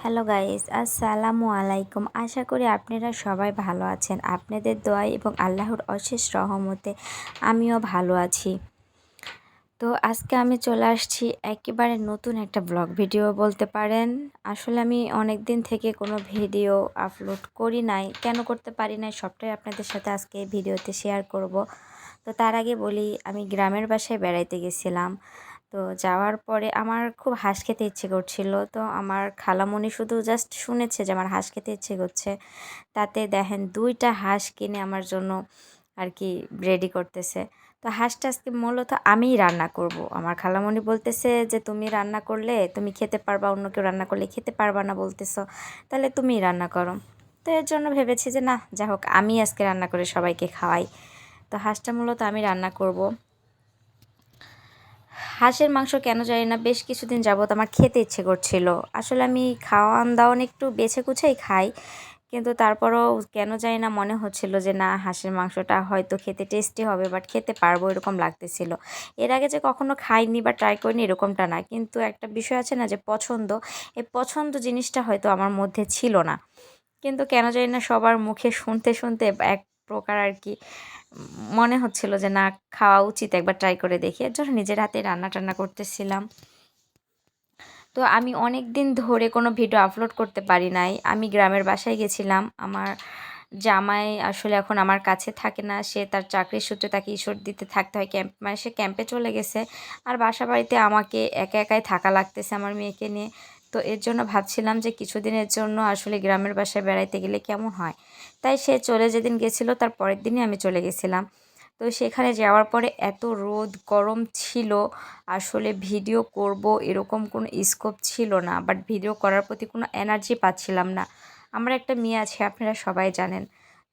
Hello guys, আসসালামু আলাইকুম। আশা করি আপনারা সবাই ভালো আছেন। আপনাদের দোয়াই এবং আল্লাহর অশেষ রহমতে আমিও ভালো আছি। তো আজকে আমি চলে আসছি একেবারে নতুন একটা ব্লগ ভিডিও বলতে পারেন। আসলে আমি অনেক দিন থেকে কোনো ভিডিও আপলোড করি নাই। কেন করতে পারি নাই সবটাই আপনাদের সাথে আজকে ভিডিওতে শেয়ার করব। তো তার আগে বলি, আমি গ্রামের বাসায় বেড়াইতে গেছিলাম। তো যাওয়ার পরে আমার খুব হাঁস খেতে ইচ্ছে করছিল। তো আমার খালামণি শুধু জাস্ট শুনেছে যে আমার হাঁস খেতে ইচ্ছে করছে। তাতে দেখেন দুইটা হাঁস কিনে আমার জন্য আর কি রেডি করতেছে। তো হাঁসটা আজকে মূলত আমিই রান্না করব। আমার খালামণি বলতেছে যে, তুমি রান্না করলে তুমি খেতে পারবা, অন্য কেউ রান্না করলে খেতে পারবা না বলতেছো, তাহলে তুমিই রান্না করো। তো এর জন্য ভেবেছি যে, না যা হোক আমি আজকে রান্না করে সবাইকে খাওয়াই। তো হাঁসটা মূলত আমি রান্না করব। হাঁসের মাংস কেন জানি না, বেশ কিছুদিন যাবত আমার খেতে ইচ্ছে করছিল। আসলে আমি খাওয়ান দাওয়ান একটু বেছে কুছেই খাই, কিন্তু তারপরও কেন জানি না মনে হচ্ছিল যে, না, হাঁসের মাংসটা হয়তো খেতে টেস্টি হবে বাট খেতে পারব এরকম লাগতেছিল। এর আগে যে কখনো খাইনি বা ট্রাই করিনি এরকমটা না, কিন্তু একটা বিষয় আছে না যে, পছন্দ, এই পছন্দ জিনিসটা হয়তো আমার মধ্যে ছিল না। কিন্তু কেন জানি না সবার মুখে শুনতে শুনতে এক প্রকার আর কি মনে হচ্ছিল যে, না, খাওয়া উচিত, একবার ট্রাই করে দেখি। এর জন্য নিজের হাতে রান্না টান্না করতেছিলাম। তো আমি অনেক দিন ধরে কোনো ভিডিও আপলোড করতে পারি নাই। আমি গ্রামের বাসায় গেছিলাম। আমার জামাই আসলে এখন আমার কাছে থাকে না। সে তার চাকরির সূত্রে তাকে ঈশ্বর দিতে থাকতে হয়। ক্যাম্প মানে সে ক্যাম্পে চলে গেছে। আর বাসা বাড়িতে আমাকে একা একাই থাকা লাগতেছে আমার মেয়েকে নিয়ে। তো এর জন্য ভাবছিলাম যে কিছুদিনের জন্য আসলে গ্রামের বাসায় বেড়াইতে গেলে কেমন হয়। তাই সে চলে যেদিন গেছিল, তার পরের দিনই আমি চলে গেছিলাম। তো সেখানে যাওয়ার পরে এত রোদ, গরম ছিল, আসলে ভিডিও করব এরকম কোনো স্কোপ ছিল না বাট ভিডিও করার প্রতি কোনো এনার্জি পাচ্ছিলাম না। আমার একটা মেয়ে আছে, আপনারা সবাই জানেন।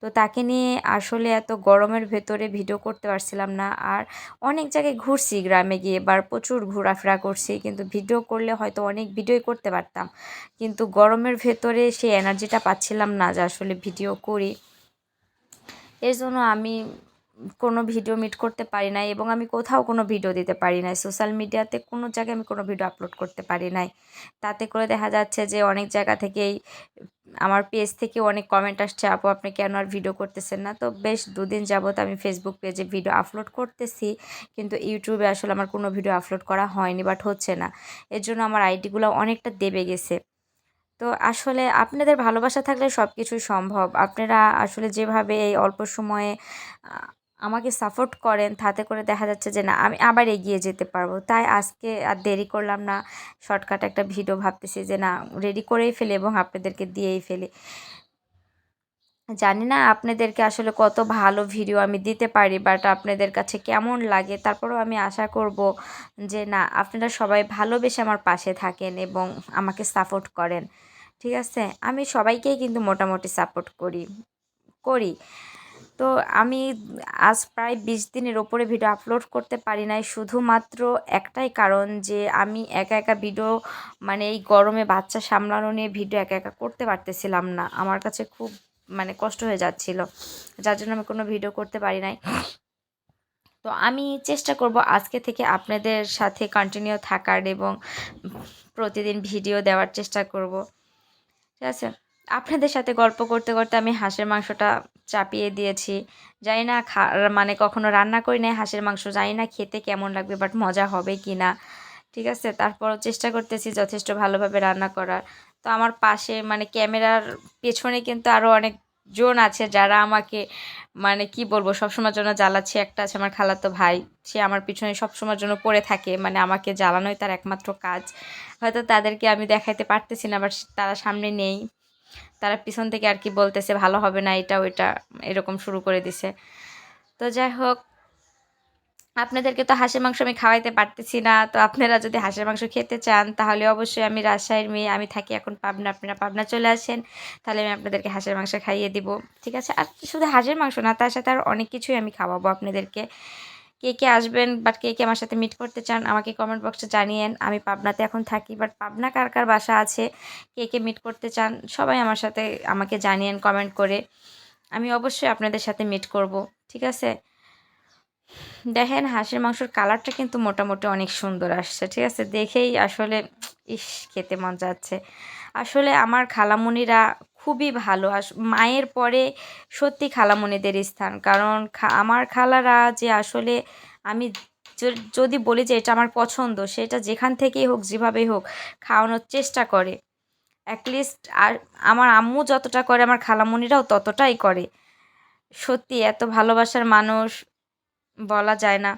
তো তাকে নিয়ে আসলে এত গরমের ভেতরে ভিডিও করতে পারছিলাম না। আর অনেক জায়গায় ঘুরছি, গ্রামে গিয়ে এবার প্রচুর ঘোরাফেরা করছি, কিন্তু ভিডিও করলে হয়তো অনেক ভিডিওই করতে পারতাম। কিন্তু গরমের ভেতরে সেই এনার্জিটা পাচ্ছিলাম না যে আসলে ভিডিও করি। এর জন্য আমি কোনো ভিডিও মিট করতে পারি নাই এবং আমি কোথাও কোনো ভিডিও দিতে পারি নাই। সোশ্যাল মিডিয়াতে কোনো জায়গায় আমি কোনো ভিডিও আপলোড করতে পারি নাই। তাতে করে দেখা যাচ্ছে যে অনেক জায়গা থেকেই আমার পেজ থেকে অনেক কমেন্ট আসছে, আপু, আপনি কেন আর ভিডিও করতেছেন না? তো বেশ দুদিন যাবত আমি ফেসবুক পেজে ভিডিও আপলোড করতেছি, কিন্তু ইউটিউবে আসলে আমার কোনো ভিডিও আপলোড করা হয়নি বাট হচ্ছে না। এর জন্য আমার আইডিগুলো অনেকটা দেবে গেছে। তো আসলে আপনাদের ভালোবাসা থাকলে সব কিছুই সম্ভব। আপনারা আসলে যেভাবে এই অল্প সময়ে আমাকে সাপোর্ট করেন, তাতে করে দেখা যাচ্ছে যে না, আমি আবার এগিয়ে যেতে পারব। তাই আজকে আর দেরি করলাম না শর্টকাট একটা ভিডিও ভাবতেছি যে না রেডি করেই ফেলি এবং আপনাদেরকে দিয়েই ফেলি। জানি না আপনাদেরকে আসলে কত ভালো ভিডিও আমি দিতে পারি বাট আপনাদের কাছে কেমন লাগে, তারপরেও আমি আশা করব যে না, আপনারা সবাই ভালোবেসে আমার পাশে থাকেন এবং আমাকে সাপোর্ট করেন। ঠিক আছে? আমি সবাইকেই কিন্তু মোটামুটি সাপোর্ট করি করি। তো আমি আজ প্রায় বিশ দিনের ওপরে ভিডিও আপলোড করতে পারি নাই। শুধুমাত্র একটাই কারণ যে আমি একা একা ভিডিও মানে এই গরমে বাচ্চা সামলানো নিয়ে ভিডিও একা একা করতে পারতেছিলাম না। আমার কাছে খুব মানে কষ্ট হয়ে যাচ্ছিল। যার জন্য আমি কোনো ভিডিও করতে পারি নাই। তো আমি চেষ্টা করব আজকে থেকে আপনাদের সাথে কন্টিনিউ থাকার এবং প্রতিদিন ভিডিও দেওয়ার চেষ্টা করব। ঠিক আছে? আপনাদের সাথে গল্প করতে করতে আমি হাঁসের মাংসটা চাপিয়ে দিয়েছি। জানি না খা মানে কখনো রান্না করি নাই, হাঁসের মাংস জানি না খেতে কেমন লাগবে বাট মজা হবে কি না ঠিক আছে, তারপরও চেষ্টা করতেছি যথেষ্ট ভালোভাবে রান্না করার। তো আমার পাশে মানে ক্যামেরার পেছনে কিন্তু আরও অনেক জন আছে যারা আমাকে মানে কি বলব, সবসময়ের জন্য জ্বালাচ্ছে। একটা আছে আমার খালাতো ভাই, সে আমার পিছনে সবসময়ের জন্য পড়ে থাকে মানে আমাকে জ্বালানোই তার একমাত্র কাজ। হয়তো তাদেরকে আমি দেখাইতে পারতেছি না বাট তারা সামনে নেই। তারা পিছন থেকে আর কি বলতেছে, ভালো হবে না এটা, ওইটা, এরকম শুরু করে দিছে। তো যাই হোক, আপনাদেরকে তো হাঁসের মাংস আমি খাওয়াইতে পারতেছি না। তো আপনারা যদি হাঁসের মাংস খেতে চান, তাহলে অবশ্যই আমি রাজশাহীর মেয়ে, আমি থাকি এখন পাবনা। আপনারা পাবনা চলে আসেন, তাহলে আমি আপনাদেরকে হাঁসের মাংস খাইয়ে দিব। ঠিক আছে? আর শুধু হাঁসের মাংস না, তার সাথে আর অনেক কিছুই আমি খাওয়াবো আপনাদেরকে। কে কে আসবেন বাট কে কে আমার সাথে মিট করতে চান, আমাকে কমেন্ট বক্সে জানিয়েন। আমি পাবনাতে এখন থাকি বাট পাবনা কার কার বাসা আছে, কে কে মিট করতে চান, সবাই আমার সাথে আমাকে জানিয়েন কমেন্ট করে। আমি অবশ্যই আপনাদের সাথে মিট করব, ঠিক আছে? দেখেন, হাঁসের মাংসর কালারটা কিন্তু মোটামুটি অনেক সুন্দর আসছে, ঠিক আছে? দেখেই আসলে, ইস, খেতে মন যাচ্ছে। আসলে আমার খালামণিরা খুবই ভালো। আস মায়ের পরে সত্যি খালামণিদের স্থান। কারণ আমার খালারা যে আসলে আমি যদি বলি যে এটা আমার পছন্দ, সেটা যেখান থেকেই হোক যেভাবেই হোক, খাওয়ানোর চেষ্টা করে। অ্যাটলিস্ট আর আমার আম্মু যতটা করে, আমার খালামণিরাও ততটাই করে। সত্যি এত ভালোবাসার মানুষ বলা যায় না।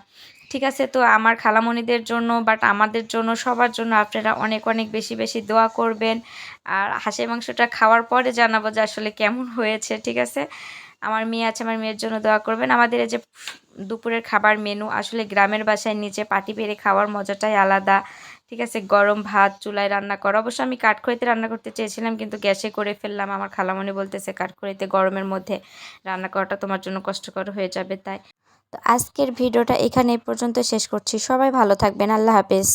ঠিক আছে? তো আমার খালামণিদের জন্য বাট আমাদের জন্য, সবার জন্য আপনারা অনেক অনেক বেশি বেশি দোয়া করবেন। আর হাঁসের মাংসটা খাওয়ার পরে জানাব যে আসলে কেমন হয়েছে, ঠিক আছে? আমার মেয়ে আছে, আমার মেয়ের জন্য দোয়া করবেন। আমাদের এই যে দুপুরের খাবার মেনু, আসলে গ্রামের বাসায় নিচে পাটি পেরে খাওয়ার মজাটাই আলাদা, ঠিক আছে? গরম ভাত, চুলায় রান্না করা। অবশ্য আমি কাঠখড়িতে রান্না করতে চেয়েছিলাম, কিন্তু গ্যাসে করে ফেললাম। আমার খালামণি বলতেছে, কাঠখড়িতে গরমের মধ্যে রান্না করাটা তোমার জন্য কষ্টকর হয়ে যাবে। তাই তো আজকের ভিডিওটা এখানে পর্যন্ত শেষ করছি। সবাই ভালো থাকবেন। আল্লাহ হাফেজ।